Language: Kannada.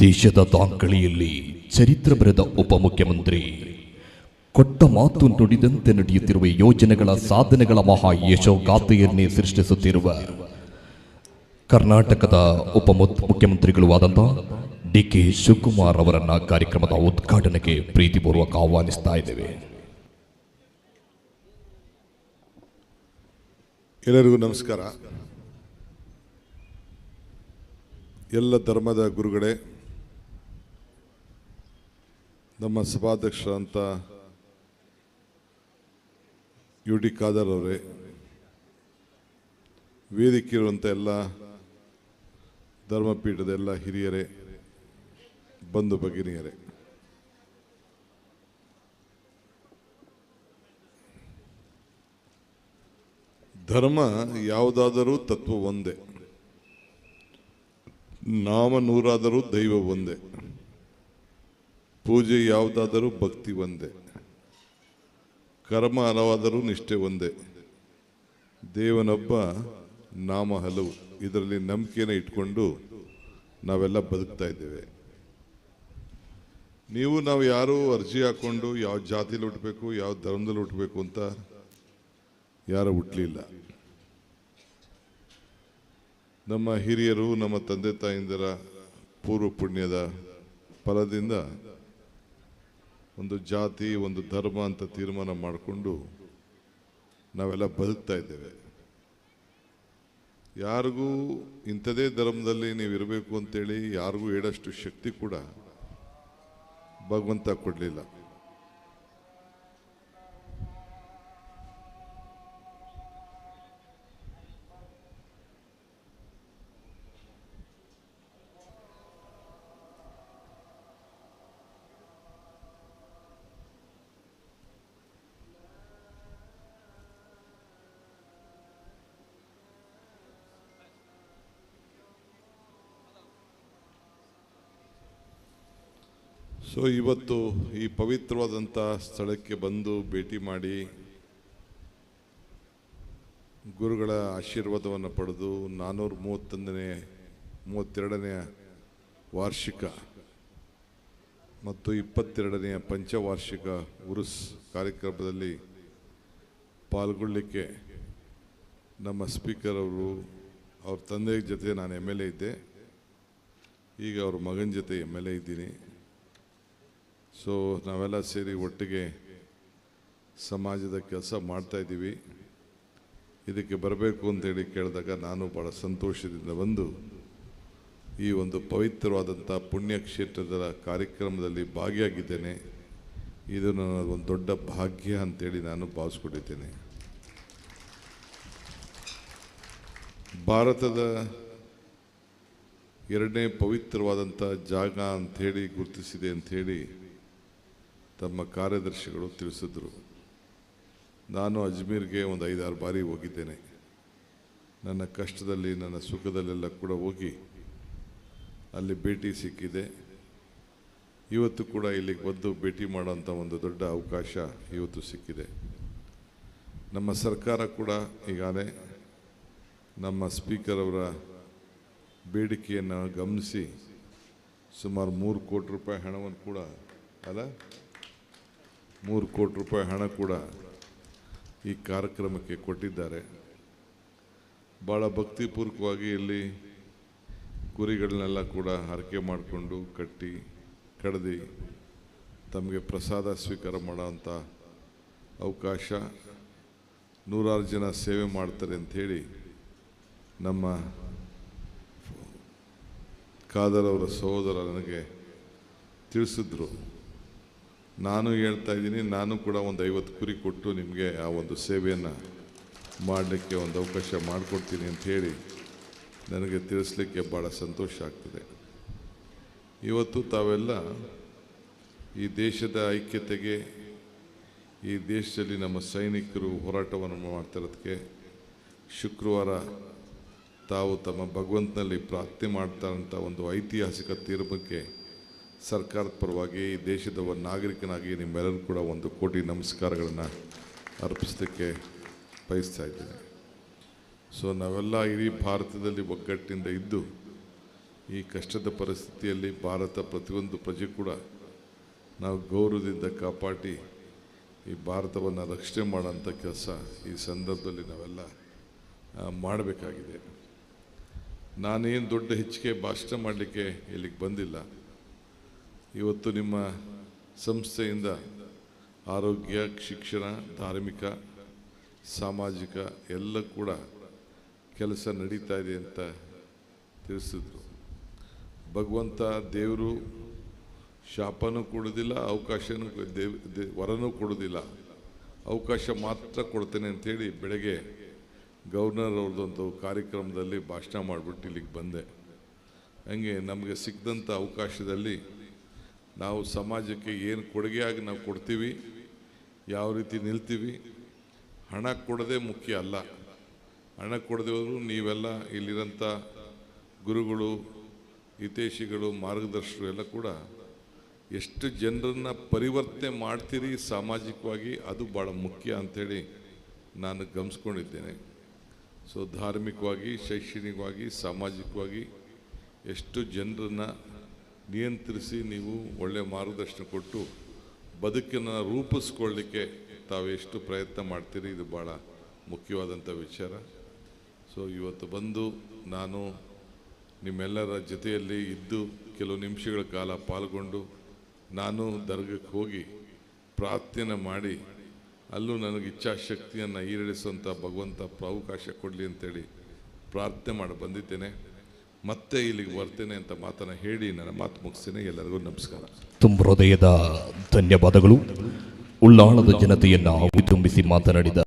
ದೇಶದ ದಾಂಕಳಿಯಲ್ಲಿ ಚರಿತ್ರ ಬರೆದ ಉಪಮುಖ್ಯಮಂತ್ರಿ. ಕೊಟ್ಟ ಮಾತು ನುಡಿದಂತೆ ನಡೆಯುತ್ತಿರುವ ಯೋಜನೆಗಳ ಸಾಧನೆಗಳ ಮಹಾ ಯಶೋಗಾಥೆಯನ್ನೇ ಸೃಷ್ಟಿಸುತ್ತಿರುವ ಕರ್ನಾಟಕದ ಉಪ ಮುಖ್ಯಮಂತ್ರಿಗಳು ಆದಂತಹ ಡಿ ಕೆ ಶಿವಕುಮಾರ್ ಅವರನ್ನ ಕಾರ್ಯಕ್ರಮದ ಉದ್ಘಾಟನೆಗೆ ಪ್ರೀತಿಪೂರ್ವಕ ಆಹ್ವಾನಿಸ್ತಾ ಇದ್ದೇವೆ. ಎಲ್ಲರಿಗೂ ನಮಸ್ಕಾರ. ಎಲ್ಲ ಧರ್ಮದ ಗುರುಗಳೇ ನಮ್ಮ ಸಭಾಧ್ಯಕ್ಷರಂತ ಯು ಡಿ ಖಾದರ್ ಅವರೇ, ವೇದಿಕೆ ಇರುವಂಥ ಎಲ್ಲ ಧರ್ಮಪೀಠದ ಎಲ್ಲ ಹಿರಿಯರೇ, ಬಂಧು ಭಗಿನಿಯರೇ. ಧರ್ಮ ಯಾವುದಾದರೂ ತತ್ವ ಒಂದೇ, ನಾಮ ನೂರಾದರೂ ದೈವ ಒಂದೇ. ಪೂಜೆ ಯಾವುದಾದರೂ ಭಕ್ತಿ ಒಂದೇ. ಕರ್ಮ ಹಲವಾದರೂ ನಿಷ್ಠೆ ಒಂದೇ. ದೇವನೊಬ್ಬ ನಾಮ ಹಲವು. ಇದರಲ್ಲಿ ನಂಬಿಕೆನ ಇಟ್ಕೊಂಡು ನಾವೆಲ್ಲ ಬದುಕ್ತಾ ಇದ್ದೇವೆ. ನೀವು ನಾವು ಯಾರು ಅರ್ಜಿ ಹಾಕೊಂಡು ಯಾವ ಜಾತಿಲಿ ಹುಟ್ಟಬೇಕು ಯಾವ ಧರ್ಮದಲ್ಲಿ ಹುಟ್ಟಬೇಕು ಅಂತ ಯಾರು ಹುಟ್ಟಲಿಲ್ಲ ನಮ್ಮ ಹಿರಿಯರು, ನಮ್ಮ ತಂದೆ ತಾಯಿಂದರ ಪೂರ್ವ ಪುಣ್ಯದ ಫಲದಿಂದ ಒಂದು ಜಾತಿ, ಒಂದು ಧರ್ಮ ಅಂತ ತೀರ್ಮಾನ ಮಾಡಿಕೊಂಡು ನಾವೆಲ್ಲ ಬದುಕ್ತಾ ಇದ್ದೇವೆ. ಯಾರಿಗೂ ಇಂಥದೇ ಧರ್ಮದಲ್ಲಿ ನೀವು ಇರಬೇಕು ಅಂತೇಳಿ ಯಾರಿಗೂ ಹೇಳಷ್ಟು ಶಕ್ತಿ ಕೂಡ ಭಗವಂತ ಕೊಡಲಿಲ್ಲ. ಸೊ ಇವತ್ತು ಈ ಪವಿತ್ರವಾದಂಥ ಸ್ಥಳಕ್ಕೆ ಬಂದು ಭೇಟಿ ಮಾಡಿ ಗುರುಗಳ ಆಶೀರ್ವಾದವನ್ನು ಪಡೆದು ನಾನ್ನೂರ ಮೂವತ್ತೊಂದನೇ, ಮೂವತ್ತೆರಡನೆಯ ವಾರ್ಷಿಕ ಮತ್ತು ಇಪ್ಪತ್ತೆರಡನೆಯ ಪಂಚವಾರ್ಷಿಕ ಉರುಸ್ ಕಾರ್ಯಕ್ರಮದಲ್ಲಿ ಪಾಲ್ಗೊಳ್ಳಲಿಕ್ಕೆ ನಮ್ಮ ಸ್ಪೀಕರ್ ಅವರು, ಅವ್ರ ತಂದೆಯ ಜೊತೆ ನಾನು ಎಂ ಎಲ್ ಎ ಇದ್ದೆ. ಈಗ ಅವ್ರ ಮಗನ ಜೊತೆ ಎಂ ಎಲ್ ಎ ಇದ್ದೀನಿ. ಸೊ ನಾವೆಲ್ಲ ಸೇರಿ ಒಟ್ಟಿಗೆ ಸಮಾಜದ ಕೆಲಸ ಮಾಡ್ತಾಯಿದ್ದೀವಿ ಇದಕ್ಕೆ ಬರಬೇಕು ಅಂತೇಳಿ ಕೇಳಿದಾಗ ನಾನು ಭಾಳ ಸಂತೋಷದಿಂದ ಬಂದು ಈ ಒಂದು ಪವಿತ್ರವಾದಂಥ ಪುಣ್ಯಕ್ಷೇತ್ರದ ಕಾರ್ಯಕ್ರಮದಲ್ಲಿ ಭಾಗಿಯಾಗಿದ್ದೇನೆ. ಇದು ನನ್ನ ಒಂದು ದೊಡ್ಡ ಭಾಗ್ಯ ಅಂತೇಳಿ ನಾನು ಭಾವಿಸ್ಕೊಂಡಿದ್ದೇನೆ. ಭಾರತದ ಎರಡನೇ ಪವಿತ್ರವಾದಂಥ ಜಾಗ ಅಂಥೇಳಿ ಗುರುತಿಸಿದೆ ಅಂಥೇಳಿ ತಮ್ಮ ಕಾರ್ಯದರ್ಶಿಗಳು ತಿಳಿಸಿದ್ರು. ನಾನು ಅಜ್ಮೀರ್ಗೆ ಒಂದು ಐದಾರು ಬಾರಿ ಹೋಗಿದ್ದೇನೆ. ನನ್ನ ಕಷ್ಟದಲ್ಲಿ, ನನ್ನ ಸುಖದಲ್ಲೆಲ್ಲ ಕೂಡ ಹೋಗಿ ಅಲ್ಲಿ ಭೇಟಿ ಸಿಕ್ಕಿದೆ. ಇವತ್ತು ಕೂಡ ಇಲ್ಲಿಗೆ ಬಂದು ಭೇಟಿ ಮಾಡೋಂಥ ಒಂದು ದೊಡ್ಡ ಅವಕಾಶ ಇವತ್ತು ಸಿಕ್ಕಿದೆ. ನಮ್ಮ ಸರ್ಕಾರ ಕೂಡ ಈಗಾಗಲೇ ನಮ್ಮ ಸ್ಪೀಕರ್ ಅವರ ಬೇಡಿಕೆಯನ್ನು ಗಮನಿಸಿ ಸುಮಾರು ಮೂರು ಕೋಟಿ ರೂಪಾಯಿ ಹಣವನ್ನು ಕೂಡ ಅಲ್ಲ ಮೂರು ಕೋಟಿ ರೂಪಾಯಿ ಹಣ ಕೂಡ ಈ ಕಾರ್ಯಕ್ರಮಕ್ಕೆ ಕೊಟ್ಟಿದ್ದಾರೆ. ಭಾಳ ಭಕ್ತಿಪೂರ್ವಕವಾಗಿ ಇಲ್ಲಿ ಕುರಿಗಳನ್ನೆಲ್ಲ ಕೂಡ ಹರಕೆ ಮಾಡಿಕೊಂಡು ಕಟ್ಟಿ, ಕಡ್ದು ತಮಗೆ ಪ್ರಸಾದ ಸ್ವೀಕಾರ ಮಾಡೋವಂಥ ಅವಕಾಶ ನೂರಾರು ಜನ ಸೇವೆ ಮಾಡ್ತಾರೆ ಅಂಥೇಳಿ ನಮ್ಮ ಖಾದರ್ ಅವರ ಸಹೋದರ ನನಗೆ ತಿಳಿಸಿದ್ರು. ನಾನು ಹೇಳ್ತಾ ಇದ್ದೀನಿ, ನಾನು ಕೂಡ ಒಂದು ಐವತ್ತು ಕುರಿ ಕೊಟ್ಟು ನಿಮಗೆ ಆ ಒಂದು ಸೇವೆಯನ್ನು ಮಾಡಲಿಕ್ಕೆ ಒಂದು ಅವಕಾಶ ಮಾಡಿಕೊಡ್ತೀನಿ ಅಂತ ಹೇಳಿ ನನಗೆ ತಿಳಿಸ್ಲಿಕ್ಕೆ ಭಾಳ ಸಂತೋಷ ಆಗ್ತದೆ. ಇವತ್ತು ತಾವೆಲ್ಲ ಈ ದೇಶದ ಐಕ್ಯತೆಗೆ, ಈ ದೇಶದಲ್ಲಿ ನಮ್ಮ ಸೈನಿಕರು ಹೋರಾಟವನ್ನು ಮಾಡ್ತಿರೋದಕ್ಕೆ ಶುಕ್ರವಾರ ತಾವು ತಮ್ಮ ಭಗವಂತನಲ್ಲಿ ಪ್ರಾರ್ಥನೆ ಮಾಡ್ತಾರಂಥ ಒಂದು ಐತಿಹಾಸಿಕ ತೀರ್ಮಾನಕ್ಕೆ ಸರ್ಕಾರದ ಪರವಾಗಿ ದೇಶದ ಒಂದು ನಾಗರಿಕನಾಗಿ ನಿಮ್ಮೆಲ್ಲರೂ ಕೂಡ ಒಂದು ಕೋಟಿ ನಮಸ್ಕಾರಗಳನ್ನು ಅರ್ಪಿಸಲಿಕ್ಕೆ ಬಯಸ್ತಾ ಇದ್ದೇನೆ. ಸೊ ನಾವೆಲ್ಲ ಇಡೀ ಭಾರತದಲ್ಲಿ ಒಗ್ಗಟ್ಟಿನಿಂದ ಇದ್ದು, ಈ ಕಷ್ಟದ ಪರಿಸ್ಥಿತಿಯಲ್ಲಿ ಭಾರತ ಪ್ರತಿಯೊಂದು ಪ್ರಜೆ ಕೂಡ ನಾವು ಗೌರವದಿಂದ ಕಾಪಾಡಿ ಈ ಭಾರತವನ್ನು ರಕ್ಷಣೆ ಮಾಡೋಂಥ ಕೆಲಸ ಈ ಸಂದರ್ಭದಲ್ಲಿ ನಾವೆಲ್ಲ ಮಾಡಬೇಕಾಗಿದೆ. ನಾನೇನು ದೊಡ್ಡ ಹೆಚ್ಚಿಗೆ ಭಾಷಣ ಮಾಡಲಿಕ್ಕೆ ಇಲ್ಲಿಗೆ ಬಂದಿಲ್ಲ. ಇವತ್ತು ನಿಮ್ಮ ಸಂಸ್ಥೆಯಿಂದ ಆರೋಗ್ಯ, ಶಿಕ್ಷಣ, ಧಾರ್ಮಿಕ, ಸಾಮಾಜಿಕ ಎಲ್ಲ ಕೂಡ ಕೆಲಸ ನಡೀತಾ ಇದೆ ಅಂತ ತಿಳಿಸಿದ್ರು. ಭಗವಂತ, ದೇವರು ಶಾಪನೂ ಕೊಡೋದಿಲ್ಲ, ಅವಕಾಶನೂ ದೇವ್ ವರನೂ ಕೊಡೋದಿಲ್ಲ. ಅವಕಾಶ ಮಾತ್ರ ಕೊಡ್ತೇನೆ ಅಂಥೇಳಿ ಬೆಳಗ್ಗೆ ಗವರ್ನರ್ ಅವ್ರದ್ದೊಂದು ಕಾರ್ಯಕ್ರಮದಲ್ಲಿ ಭಾಷಣ ಮಾಡಿಬಿಟ್ಟು ಇಲ್ಲಿಗೆ ಬಂದೆ. ಹಂಗೆ ನಮಗೆ ಸಿಕ್ಕಿದಂಥ ಅವಕಾಶದಲ್ಲಿ ನಾವು ಸಮಾಜಕ್ಕೆ ಏನು ಕೊಡುಗೆಯಾಗಿ ನಾವು ಕೊಡ್ತೀವಿ, ಯಾವ ರೀತಿ ನಿಲ್ತೀವಿ, ಹಣ ಕೊಡದೆ ಮುಖ್ಯ ಅಲ್ಲ. ಹಣ ಕೊಡದೆ ಹೋದರೂ ನೀವೆಲ್ಲ ಇಲ್ಲಿರೋಂಥ ಗುರುಗಳು ಹಿತೇಶಿಗಳು ಮಾರ್ಗದರ್ಶಕರು ಎಲ್ಲ ಕೂಡ ಎಷ್ಟು ಜನರನ್ನು ಪರಿವರ್ತನೆ ಮಾಡ್ತೀರಿ ಸಾಮಾಜಿಕವಾಗಿ ಅದು ಭಾಳ ಮುಖ್ಯ ಅಂಥೇಳಿ ನಾನು ಗಮನಿಸ್ಕೊಂಡಿದ್ದೇನೆ. ಸೊ ಧಾರ್ಮಿಕವಾಗಿ, ಶೈಕ್ಷಣಿಕವಾಗಿ, ಸಾಮಾಜಿಕವಾಗಿ ಎಷ್ಟು ಜನರನ್ನ ನಿಯಂತ್ರಿಸಿ ನೀವು ಒಳ್ಳೆಯ ಮಾರ್ಗದರ್ಶನ ಕೊಟ್ಟು ಬದುಕನ್ನು ರೂಪಿಸ್ಕೊಳ್ಳಿಕ್ಕೆ ತಾವೆಷ್ಟು ಪ್ರಯತ್ನ ಮಾಡ್ತೀರಿ, ಇದು ಭಾಳ ಮುಖ್ಯವಾದಂಥ ವಿಚಾರ. ಸೊ ಇವತ್ತು ಬಂದು ನಾನು ನಿಮ್ಮೆಲ್ಲರ ಜೊತೆಯಲ್ಲಿ ಇದ್ದು ಕೆಲವು ನಿಮಿಷಗಳ ಕಾಲ ಪಾಲ್ಗೊಂಡು ನಾನು ದರ್ಗಕ್ಕೆ ಹೋಗಿ ಪ್ರಾರ್ಥನೆ ಮಾಡಿ, ಅಲ್ಲೂ ನನಗೆ ಇಚ್ಛಾಶಕ್ತಿಯನ್ನು ಈಡೇರಿಸುವಂಥ ಭಗವಂತ ಪ್ರಾವಕಾಶ ಕೊಡಲಿ ಅಂತೇಳಿ ಪ್ರಾರ್ಥನೆ ಮಾಡಿ ಬಂದಿದ್ದೇನೆ. ಮತ್ತೆ ಇಲ್ಲಿಗೆ ಬರ್ತೇನೆ ಅಂತ ಮಾತನ್ನು ಹೇಳಿ ನನ್ನ ಮಾತು ಮುಗಿಸ್ತೇನೆ. ಎಲ್ಲರಿಗೂ ನಮಸ್ಕಾರ. ತುಂಬ ಹೃದಯದ ಧನ್ಯವಾದಗಳು. ಉಳ್ಳಾಳದ ಜನತೆಯನ್ನ ತುಂಬಿಸಿ ಮಾತನಾಡಿದ